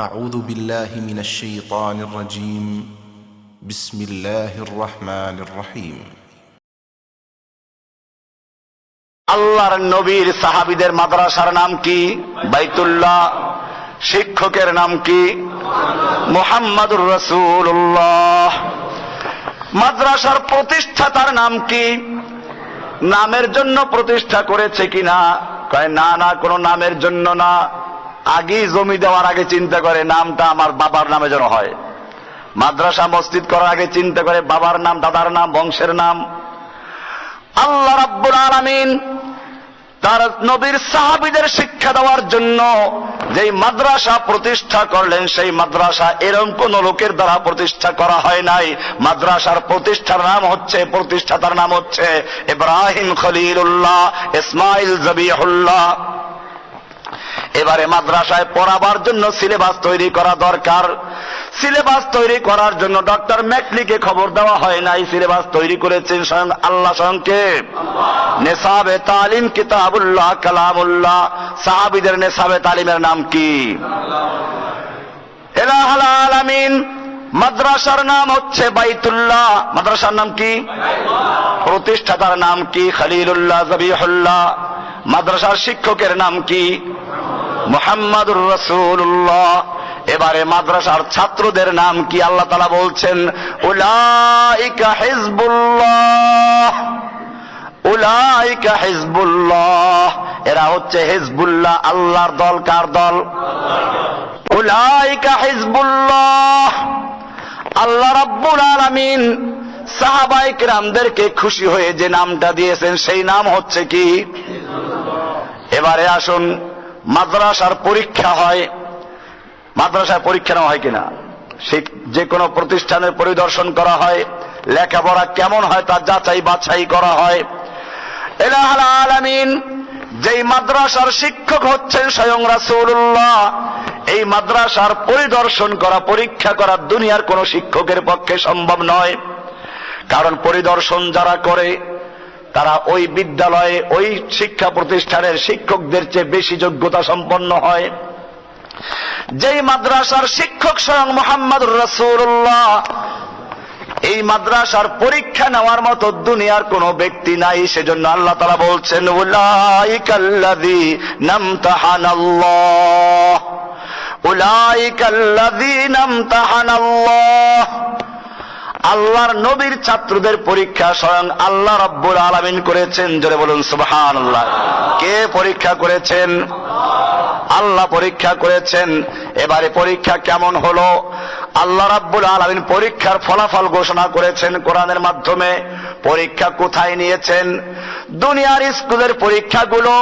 أعوذ بالله من الشيطان الرجيم بسم الله الرحمن الرحيم আল্লাহর নবীর সাহাবিদের মাদ্রাসার নাম কি বাইতুল্লাহ শিক্ষকের নাম কি মোহাম্মদুর রসুল্লাহ মাদ্রাসার প্রতিষ্ঠাতার নাম কি নামের জন্য প্রতিষ্ঠা করেছে কিনা কয় না না কোনো নামের জন্য না আগেই জমি দেওয়ার আগে চিন্তা করে নামটা আমার বাবার নামে যেন হয়। মাদ্রাসা মসজিদ করার আগে চিন্তা করে বাবার নাম, দাদার নাম, বংশের নাম। আল্লাহ রাব্বুল আলামিন তার নবীর সাহাবিদের শিক্ষা দেওয়ার জন্য যেই মাদ্রাসা প্রতিষ্ঠা করলেন, সেই মাদ্রাসা এরকম কোন লোকের দ্বারা প্রতিষ্ঠা করা হয় নাই। মাদ্রাসার প্রতিষ্ঠার নাম হচ্ছে, প্রতিষ্ঠাতার নাম হচ্ছে ইব্রাহিম খলিলুল্লাহ, ইসমাইল জবিহুল্লাহ। এবারে মাদ্রাসায় পড়াবার জন্য সিলেবাস তৈরি করা দরকার। সিলেবাস তৈরি করার জন্য ডক্টর ম্যাকলিকে খবর দেওয়া হয় নাই। সিলেবাস তৈরি করেছেন স্বয়ং আল্লাহ স্বয়ংকে। নেশাবে তালিম কিতাবুল্লাহ, কালামুল্লাহ। সাহাবিদের নেশাবে তালিমের নাম কি? আলামিন, মাদ্রাসার নাম হচ্ছে বাইতুল্লাহ। মাদ্রাসার নাম কি? প্রতিষ্ঠাতার নাম কি? খলিলুল্লাহ, জবিহুল্লাহ। মাদ্রাসার শিক্ষকের নাম কি? মোহাম্মদুর রসুল্লাহ এবারে মাদ্রাসার ছাত্রদের নাম কি আল্লাহ তালা বলছেন? উলাইকা হিজবুল্লাহ। উলাইকা হিজবুল্লাহ। এরা হচ্ছে হিজবুল্লাহ, আল্লাহর দল কার দল? উলাইকা হিজবুল্লাহ। আল্লাহ রাব্বুল আলামিন সাহাবায়ে কিরামদেরকে খুশি হয়ে যে নামটা দিয়েছেন, সেই নাম হচ্ছে কি? এবারে আসুন। মাদ্রাসার পরীক্ষা হয়, মাদ্রাসায় পরীক্ষা নেওয়া হয় কিনা? সে যে কোনো প্রতিষ্ঠানের পরিদর্শন করা হয়, লেখাপড়া কেমন হয় তা যাচাই বাছাই করা হয়। এলাহাল যেই মাদ্রাসার শিক্ষক হচ্ছেন স্বয়ং রাসূলুল্লাহ, এই মাদ্রাসার পরিদর্শন করা, পরীক্ষা করা দুনিয়ার কোন শিক্ষকের পক্ষে সম্ভব নয়। কারণ পরিদর্শন যারা করে তারা ওই বিদ্যালয়ে, ওই শিক্ষা প্রতিষ্ঠানের শিক্ষকদের চেয়ে বেশি যোগ্যতা সম্পন্ন হয়। যেই মাদ্রাসার শিক্ষক স্বয়ং মোহাম্মদ রসুল্লাহ এই মাদ্রাসার পরীক্ষা নেওয়ার মতো দুনিয়ার কোন ব্যক্তি নাই, সেজন্য আল্লাহ তারা বলছেন, উলাইকাল্লাযী নামতাহানাল্লাহ। উলাইকাল্লাযী নামতাহানাল্লাহ। আল্লাহর নবীর ছাত্রদের পরীক্ষা স্বয়ং আল্লাহ রব্বুল আলামিন করেছেন। জোরে বলুন, সুবহানাল্লাহ। কে পরীক্ষা করেছেন? আল্লাহ পরীক্ষা করেছেন। এবারে পরীক্ষা কেমন হলো? আল্লাহ রাব্বুল আলামিন পরীক্ষার ফলাফল ঘোষণা করেছেন কোরআনের মাধ্যমে। পরীক্ষা কোথায় নিয়েছেন? দুনিয়ার স্কুলের পরীক্ষাগুলো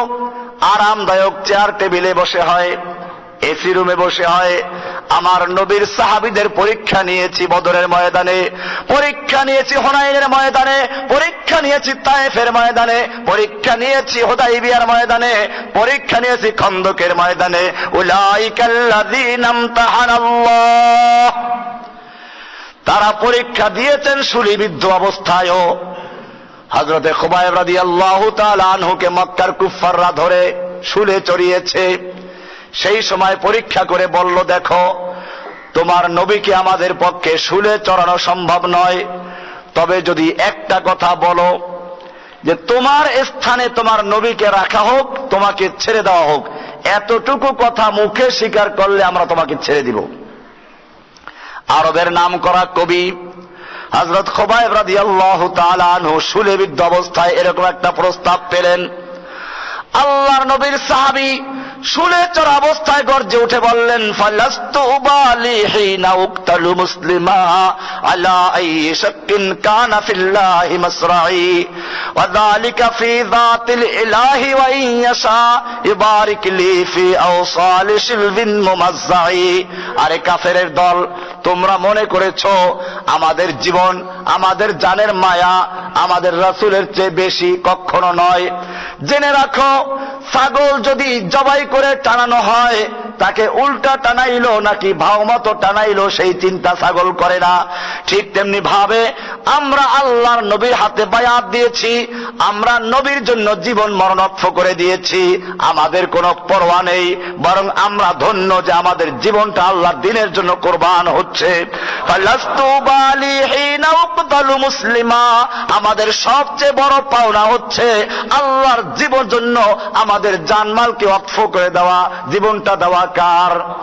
আরামদায়ক চেয়ার টেবিলে বসে হয়, এসি রুমে বসে হয় আমার নবীর সাহাবিদের পরীক্ষা নিয়েছি বদরের ময়দানে, পরীক্ষা নিয়েছি হোনাইনের ময়দানে, পরীক্ষা নিয়েছি তায়েফের ময়দানে, পরীক্ষা নিয়েছি হোদাইবিয়ার ময়দানে, পরীক্ষা নিয়েছি খন্দকের ময়দানে। তারা পরীক্ষা দিয়েছেন সুলিবিদ্ধ অবস্থায়ও। হজরতে খুবাইব রাদিয়াল্লাহু তাআলা আনহুকে মক্কার কুফাররা ধরে শুলে চড়িয়েছে। সেই সময় পরীক্ষা করে বলল, দেখো, তোমার নবীকে আমাদের পক্ষে শুলে চড়ানো সম্ভব নয়। তবে যদি একটা কথা বলো, যে তোমার স্থানে তোমার নবীকে রাখা হোক, তোমাকে ছেড়ে দেওয়া হোক, এতটুকু কথা মুখে স্বীকার করলে আমরা তোমাকে ছেড়ে দিব। আরবের নাম করা কবি হজরত খোবাইব শুলেবিদ্ধ অবস্থায় এরকম একটা প্রস্তাব পেলেন। আল্লাহর নবীর সাহাবী শুলে চড়া অবস্থায় গর্জে উঠে বললেন মুসলিমা আলা ইন আরে কাফেরের দল, তোমরা মনে করেছ আমাদের জীবন, আমাদের জানের মায়া, আমাদের রাসূলের চেয়ে বেশি কখনো নয়। জেনে রাখো ছাগল যদি জবাই করে টানানো হয় তাকে উল্টা টানাইলো নাকি ভাওমতো টানাইলো সেই চিন্তা ছাগল করে না। ঠিক তেমনি ভাবে আমরা আল্লাহর নবীর হাতে বায়াত দিয়েছি, আমরা নবীর জন্য জীবন মরণক্ষ করে দিয়েছি, আমাদের কোনো পরোয়া নেই, বরং আমরা ধন্য যে আমাদের জীবনটা আল্লাহর দিনের জন্য কোরবান হচ্ছে। মুসলিমা, আমাদের সবচেয়ে বড় পাওনা হচ্ছে আল্লাহর জীবন জন্য আমাদের জানমালকে অক্ষ করে দেওয়া, জীবনটা দেওয়া দরকার।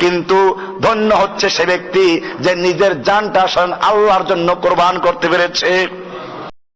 কিন্তু ধন্য হচ্ছে সে ব্যক্তি যে নিজের জানটা আসেন আল্লাহর জন্য কোরবান করতে পেরেছে।